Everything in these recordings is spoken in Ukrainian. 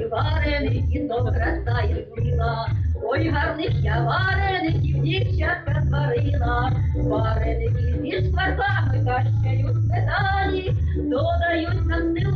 і варений, і добра стає змила. Ой, гарних я вареників дівчатка зварила, вареники між зі шкварками кащають сметані, додають нам сил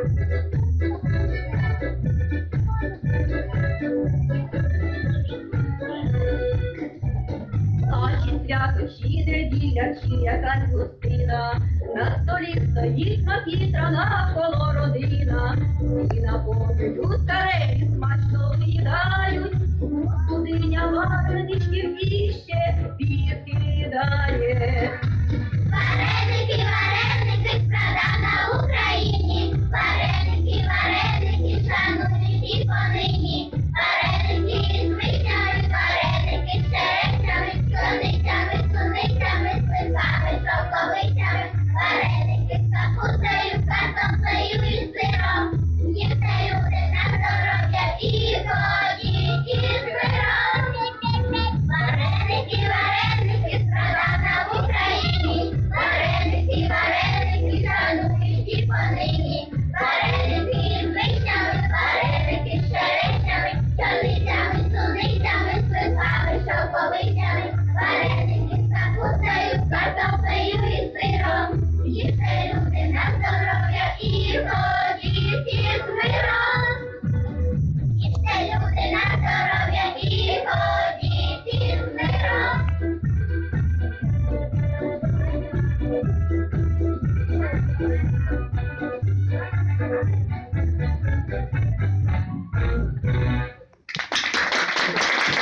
Чи свято, неділя, чи якась гостина, на столі стоїть макітра, навколо родина, і наповнюють старе